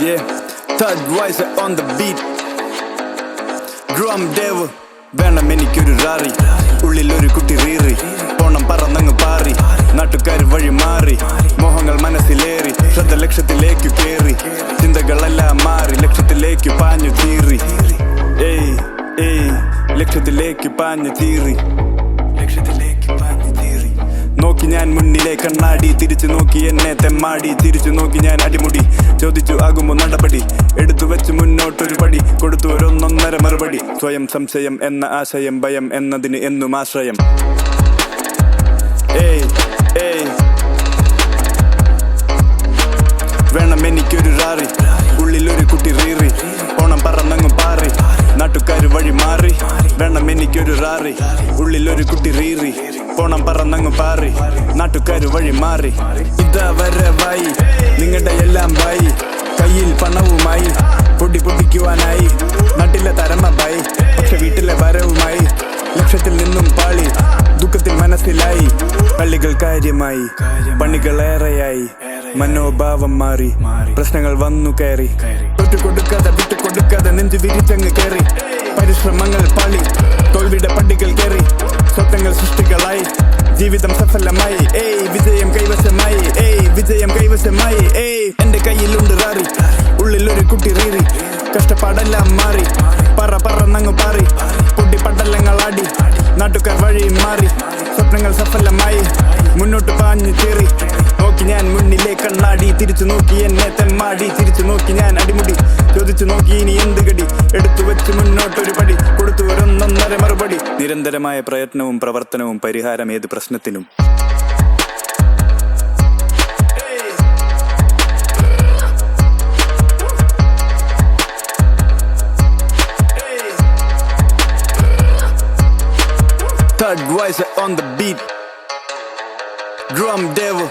Yeah, third voice on the beat. Drum devil. വേണം എനിക്കൊരു റാറി ഉള്ളിൽ ഒരു കുട്ടി റീറി പോണം പറന്നങ്ങ് പാറി. നാട്ടുകാർ വഴി മാറി. മോഹങ്ങൾ മനസ്സിലേറി. ശ്രദ്ധ ലക്ഷ്യത്തിലേക്ക് കേറി. ചിന്തകളെല്ലാം മാറി. ലക്ഷ്യത്തിലേക്ക് പാഞ്ഞു തീറി ഏയ് ഏയ് ലക്ഷ്യത്തിലേക്ക് പാഞ്ഞു തീറി ലക്ഷ്യത്തിലേക്ക് നോക്കി ഞാൻ മുന്നിലെ കണ്ണാടി. തിരിച്ചു നോക്കി എന്നെ തെമ്മാടി. തിരിച്ചു നോക്കി ഞാൻ അടിമുടി. ചോദിച്ചു ആകുമോ നടപടി? എടുത്തു വെച്ച് മുന്നോട്ടൊരു പടി. കൊടുത്തു ഒരൊന്നൊന്നര മറുപടി. സ്വയം സംശയം എന്ന ആശയം ഭയം എന്നതിന് എന്നും ആശ്രയം. ഏയ് ഏയ്. വേണം എനിക്കൊരു റാറി. ഉള്ളിലൊരു കുട്ടി റീറി. ഓണം പറന്നങ്ങ് പാറി. നാട്ടുകാർ വഴി മാറി. വേണം എനിക്കൊരു റാറി. ഉള്ളിലൊരു കുട്ടി റീറി. പോണം പറന്നങ്ങ് പാറി. നാട്ടുകാർ വഴി മാറി. ഇതാ വൈ നിങ്ങളുടെ എല്ലാം വായി. കയ്യിൽ പണവുമായി പൊടി പൊടിക്കുവാനായി നാട്ടിലെ തരമമായി പക്ഷെ വീട്ടിലെ വരവുമായി. ലക്ഷ്യത്തിൽ നിന്നും പാളി. ദുഃഖത്തിൽ മനസ്സിലായി. പള്ളികൾ കാര്യമായി. പണികൾ ഏറെയായി. മനോഭാവം മാറി. പ്രശ്നങ്ങൾ വന്നു കയറി. കൊടുക്കാതെ വിട്ടു കൊടുക്കാതെ നെഞ്ചു വിരിച്ചങ്ങ് കയറി പരിശ്രമങ്ങൾ പാളി. തോൽവിയുടെ പട്ടികൾ കയറി സ്വപ്നങ്ങൾ സൃഷ്ടികളായി. ജീവിതം സഫലമായി. ഏയ് വിജയം കൈവശമായി. ഏയ് വിജയം കൈവശമായി. ഏയ് എന്റെ കയ്യിലുണ്ട് റാറി. ഉള്ളിലൊരു കുട്ടി റീറി. കഷ്ടപ്പാടെല്ലാം മാറി. പറ പറന്നങ്ങ് പാറി. പൊട്ടി പട്ടലങ്ങളാടി നാട്ടുകാർ വഴി മാറി. സ്വപ്നങ്ങൾ സഫലമായി. മുന്നോട്ട് പാഞ്ഞു കയറി നോക്കി ഞാൻ മുന്നിലെ കണ്ണാടി. തിരിച്ചു നോക്കി എന്നെ തെമ്മാടി. തിരിച്ചു നോക്കി ഞാൻ അടിമുടി. ചോദിച്ചു നോക്കി ഇനി എന്ത് ഗടി എടുത്തു വെച്ച് മുന്നോട്ടൊരു പടി കൊടുത്തു ഒരൊന്നൊന്നര മറുപടി നിരന്തരമായ പ്രയത്നവും പ്രവർത്തനവും പരിഹാരം ഏത് പ്രശ്നത്തിനും Third voice on the beat. Drum devil.